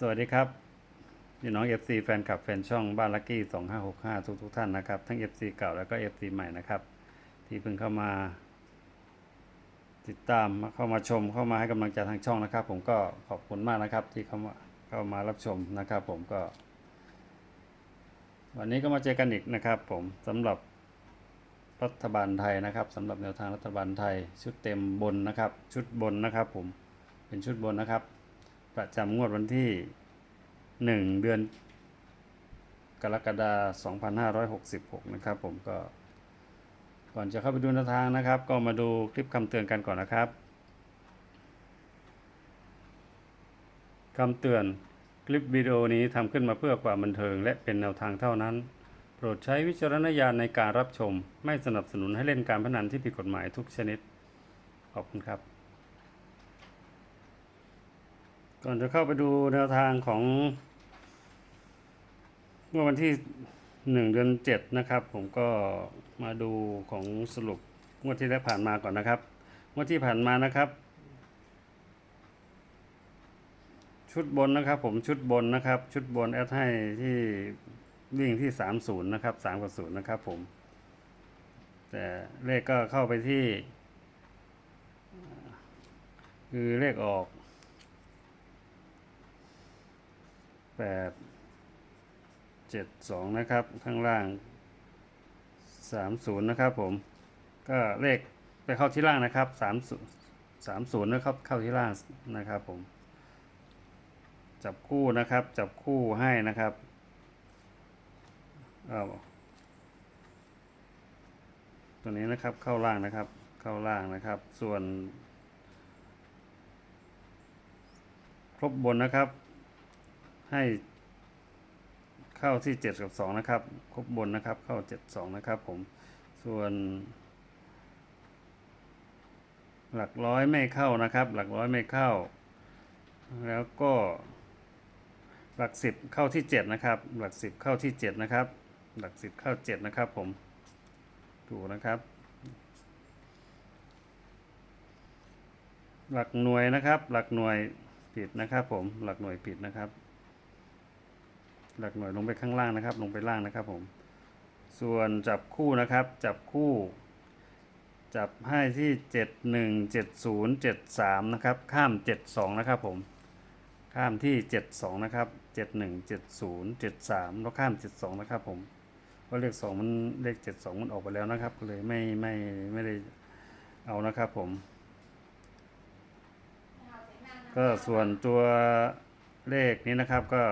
สวัสดีครับพี่น้อง FC แฟนคลับแฟนช่องบ้านลักกี้ 2565 ทุกทุกท่านนะครับ ทั้ง FC เก่าแล้วก็ FC ใหม่นะครับ ที่เพิ่งเข้ามา ติดตามมาเข้ามาชมเข้ามาให้กำลังใจทางช่องนะครับ ผมก็ขอบคุณมากนะครับ ที่เข้ามาเข้ามารับชมนะครับ ผมก็ วันนี้ก็มาเจอกันอีกนะครับ ผมสำหรับรัฐบาลไทยนะครับสำหรับแนวทางรัฐบาลไทย ชุดเต็มบนนะครับ ชุดบนนะครับ ผมเป็นชุดบนนะครับ ประจำงวดวันที่ 1 เดือนกรกฎาคม2566 นะครับผมก็ ก่อนจะเข้าไปดูแนวทางนะครับ ก็มาดูคลิปคำเตือนกันก่อนนะครับคำเตือนคลิปวิดีโอนี้ทำขึ้นมาเพื่อความบันเทิง และเป็นแนวทางเท่านั้น โปรดใช้วิจารณญาณในการรับชม ไม่สนับสนุนให้เล่นการพนันที่ผิดกฎหมายทุกชนิด ขอบคุณครับ ก่อนจะเข้าไปดูแนวทางของเมื่อวันที่หนึ่งเดือนเจ็ดนะครับ ผมก็มาดูของสรุปงวดที่ได้ผ่านมาก่อนนะครับงวดที่ผ่านมานะครับ ชุดบนนะครับ ผมชุดบนนะครับ ชุดบนแอดให้ที่วิ่งที่สามศูนย์นะครับสามกับศูนย์นะครับ ผม แต่เลขก็เข้าไปที่ คือเลขออก แปดเจ็ดสองนะครับ ข้างล่างสามศูนย์นะครับผม ก็เลขไปเข้าที่ล่างนะครับสามสามศูนย์นะครับเข้าที่ล่างนะครับผม จับคู่นะครับ จับคู่ให้นะครับเอาตัวนี้นะครับเข้าล่างนะครับ เข้าล่างนะครับ ส่วน ครบบนนะครับ ให้เข้าที่เจ็ดกับสองนะครับ ครบบนนะครับ เข้าเจ็ดสองนะครับผม ส่วน หลักร้อยไม่เข้านะครับ หลักร้อยไม่เข้า แล้วก็หลักสิบเข้าที่เจ็ดนะครับ หลักสิบเข้าที่เจ็ดนะครับ หลักสิบเข้าเจ็ดนะครับผม ถูกนะครับ หลักหน่วยนะครับ หลักหน่วยผิดนะครับผม หลักหน่วยผิดนะครับ หลักหน่วยลงไปข้างล่างนะครับ ลงไปล่างนะครับผม ส่วนจับคู่นะครับ จับคู่ จับให้ที่เจ็ดหนึ่งเจ็ดศูนย์เจ็ดสามนะครับ ข้ามเจ็ดสองนะครับผม ข้ามที่เจ็ดสองนะครับเจ็ดหนึ่งเจ็ดศูนย์เจ็ดสามแล้วข้ามเจ็ดสองนะครับผมเพราะเลขสองมันเลขเจ็ดสองมันออกไปแล้วนะครับ ก็เลยไม่ไม่ไม่ได้เอานะครับผม ก็ส่วนตัวเลขนี้นะครับก็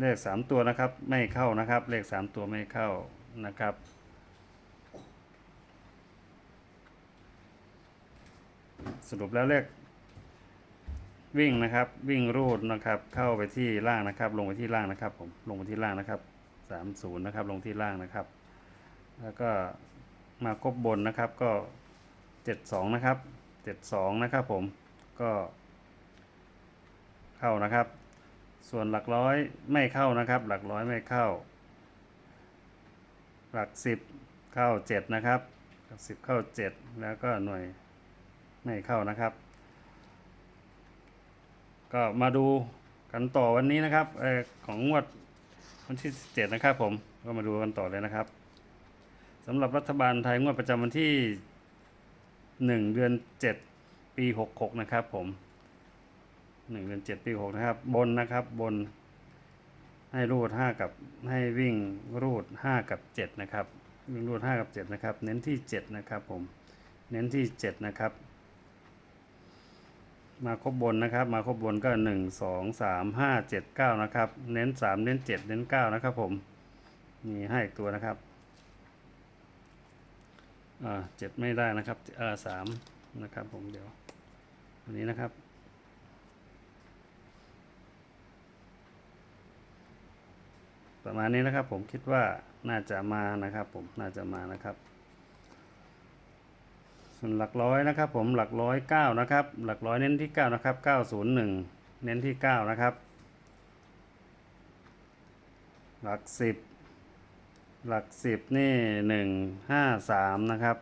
เลขสามตัวนะครับไม่เข้านะครับ เลขสามตัวไม่เข้านะครับ สรุปแล้วเลขวิ่งนะครับ วิ่งรูดนะครับ เข้าไปที่ล่างนะครับ ลงไปที่ล่างนะครับผมลงไปที่ล่างนะครับสามศูนย์นะครับ ลงที่ล่างนะครับ แล้วก็มาครบบนนะครับก็เจ็ดสองนะครับเจ็ดสองนะครับผมก็เข้านะครับ ส่วนหลักร้อยไม่เข้านะครับ หลักร้อยไม่เข้า หลักสิบเข้าเจ็ดนะครับหลักสิบเข้าเจ็ดแล้วก็หน่วยไม่เข้านะครับ ก็มาดูกันต่อวันนี้นะครับออของงวดวันที่เจ็ดนะครับผมก็มาดูกันต่อเลยนะครับสำหรับรัฐบาลไทยงวดประจำวันที่หนึ่งเดือนเจ็ดปีหกหกนะครับผม หนึ่งเดือนเจ็ดปีหกนะครับ บนนะครับบน ให้รูดห้ากับให้วิ่งรูดห้ากับเจ็ดนะครับ วิ่งรูดห้ากับเจ็ดนะครับ เน้นที่เจ็ดนะครับผม เน้นที่เจ็ดนะครับ มาครบบนนะครับ มาครบบนก็หนึ่งสองสามห้าเจ็ดเก้านะครับ เน้นสามเน้นเจ็ดเน้นเก้านะครับผมมีให้อีกตัวนะครับอ่าเจ็ดไม่ได้นะครับเอ่าสามนะครับผมเดี๋ยวอันนี้นะครับ ประมาณนี้นะครับผมคิดว่าน่าจะมานะครับผมน่าจะมานะครับ ส่วนหลักร้อยนะครับผมหลักร้อยเก้านะครับหลักร้อยเน้นที่เก้านะครับเก้าศูนย์หนึ่งเน้นที่เก้านะครับ หลักสิบหลักสิบนี่หนึ่งห้าสามนะครับ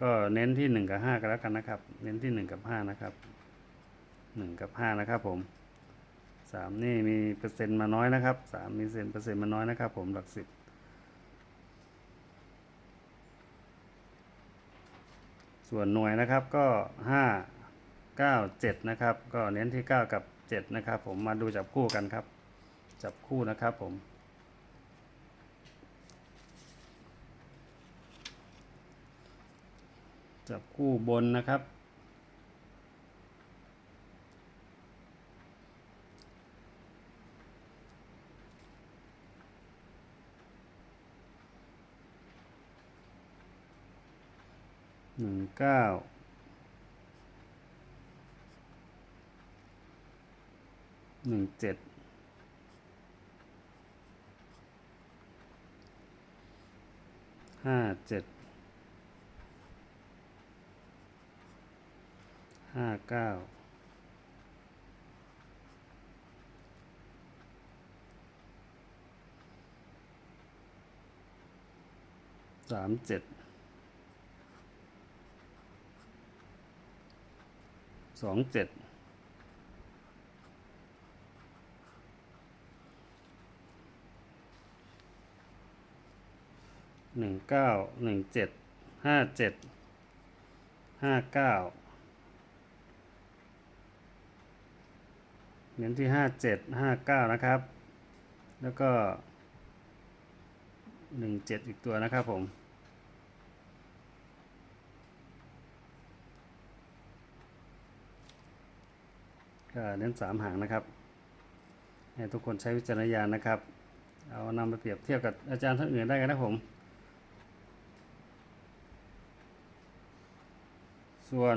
ก็เน้นที่หนึ่งกับห้ากันแล้วกันนะครับ เน้นที่หนึ่งกับห้านะครับหนึ่งกับห้านะครับผม สามนี่มีเปอร์เซ็นต์มาน้อยนะครับสามมีเปอร์เซ็นต์เปอร์เซ็นต์มาน้อยนะครับ ผมหลักสิบส่วนหน่วยนะครับก็ห้าเก้าเจ็ดนะครับ ก็เน้นที่เก้ากับเจ็ดนะครับ ผมมาดูจับคู่กันครับ จับคู่นะครับผมจับคู่บนนะครับ หนึ่งเก้าหนึ่งเจ็ดห้าเจ็ดห้าเก้าสามเจ็ด สองเจ็ดหนึ่งเก้าหนึ่งเจ็ดห้าเจ็ดห้าเก้าเน้นที่ห้าเจ็ดห้าเก้านะครับ แล้วก็หนึ่งเจ็ดอีกตัวนะครับผม ก็เน้นสามหางนะครับ ให้ทุกคนใช้วิจารณญาณนะครับ เอานำไปเปรียบเทียบกับอาจารย์ท่านอื่นได้กันนะผม ส่วน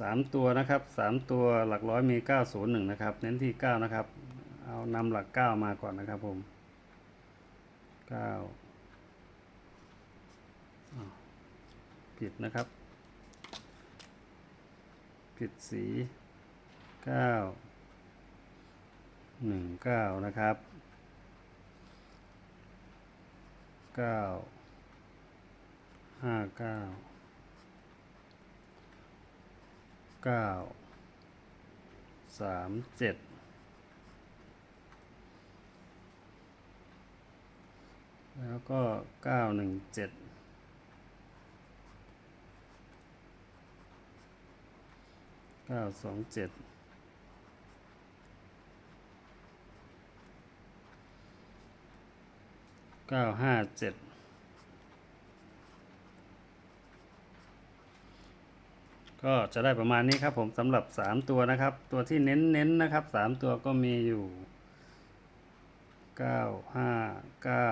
สามตัวนะครับสามตัวหลักร้อยมีเก้าศูนย์หนึ่งนะครับ เน้นที่เก้านะครับ เอานำหลักเก้ามาก่อนนะครับผมเก้าผิดนะครับ ผิดสีเก้าหนึ่งเก้านะครับเก้าห้าเก้าเก้าสามเจ็ดแล้วก็เก้าหนึ่งเจ็ด เก้าสองเจ็ดเก้าห้าเจ็ดก็จะได้ประมาณนี้ครับผมสำหรับสามตัวนะครับ ตัวที่เน้นเน้นนะครับสามตัวก็มีอยู่เก้าห้าเก้า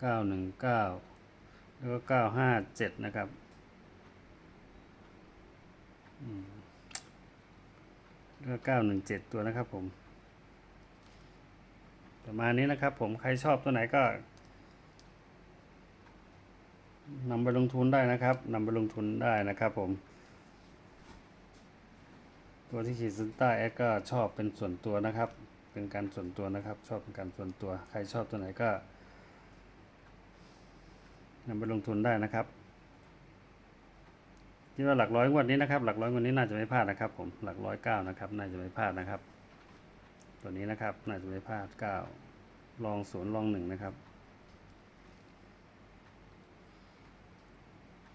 เก้าหนึ่งเก้าแล้วก็เก้าห้าเจ็ดนะครับ ก็เก้าหนึ่งเจ็ดตัวนะครับผม ประมาณนี้นะครับผมใครชอบตัวไหนก็นำไปลงทุนได้นะครับนำไปลงทุนได้นะครับผม ตัวที่ขีดเส้นใต้แอดก็ชอบเป็นส่วนตัวนะครับ เป็นการส่วนตัวนะครับ ชอบเป็นการส่วนตัว ใครชอบตัวไหนก็นำไปลงทุนได้นะครับ คิดว่าหลักร้อยงวดนี้นะครับ หลักร้อยงวดนี้น่าจะไม่พลาดนะครับ ผมหลักร้อยเก้านะครับ น่าจะไม่พลาดนะครับ ตัวนี้นะครับ น่าจะไม่พลาดเก้าลองศูนย์ลองหนึ่งนะครับ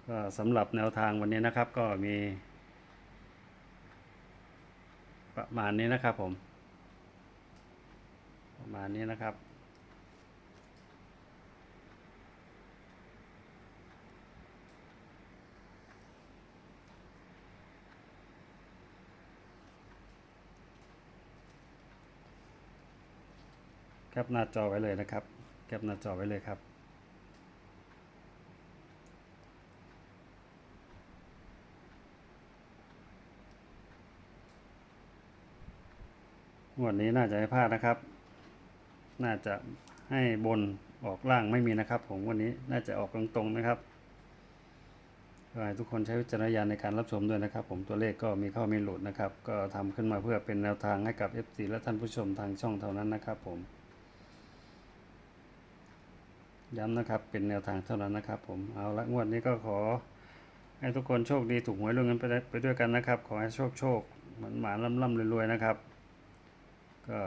ก็สำหรับแนวทางวันนี้นะครับ ก็มี ประมาณนี้นะครับผม ประมาณนี้นะครับ แคปหน้าจอไว้เลยนะครับ แคปหน้าจอไว้เลยครับ งวดนี้น่าจะไม่พลาดนะครับ น่าจะให้บนออกล่างไม่มีนะครับ ผมวันนี้น่าจะออกตรงๆนะครับขอให้ทุกคนใช้วิจารณญาณในการรับชมด้วยนะครับ ผมตัวเลขก็มีเข้ามีหลุดนะครับ ก็ทำขึ้นมาเพื่อเป็นแนวทางให้กับ FC และท่านผู้ชมทางช่องเท่านั้นนะครับผม ย้ำนะครับ เป็นแนวทางเท่านั้นนะครับ ผมเอาละงวดนี้ก็ขอ ให้ทุกคนโชคดีถูกหวยรวยเงินไปได้ไปด้วยกันนะครับ ขอให้โชคโชคหมันหมาล่ำล่ำรวยๆนะครับ ก็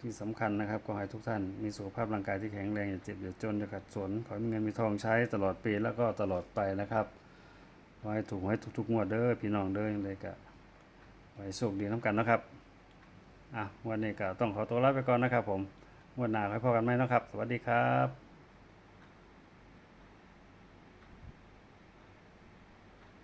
ที่สำคัญนะครับ ก็ให้ทุกท่านมีสุขภาพร่างกายที่แข็งแรงอย่าเจ็บอย่าจนอย่าขัดสนขอให้มีเงินมีทองใช้ตลอดปีแล้วก็ตลอดไปนะครับขอให้ถูกหวยทุกๆงวดเด้อพี่น้องเด้อยังไงก็ขอให้โชคดีน้ำกันนะครับอะวันนี้ก็ต้องขอตัวลาไปก่อนนะครับผม วดหน้าค่อยพอกันไหมนะครับ สวัสดีครับ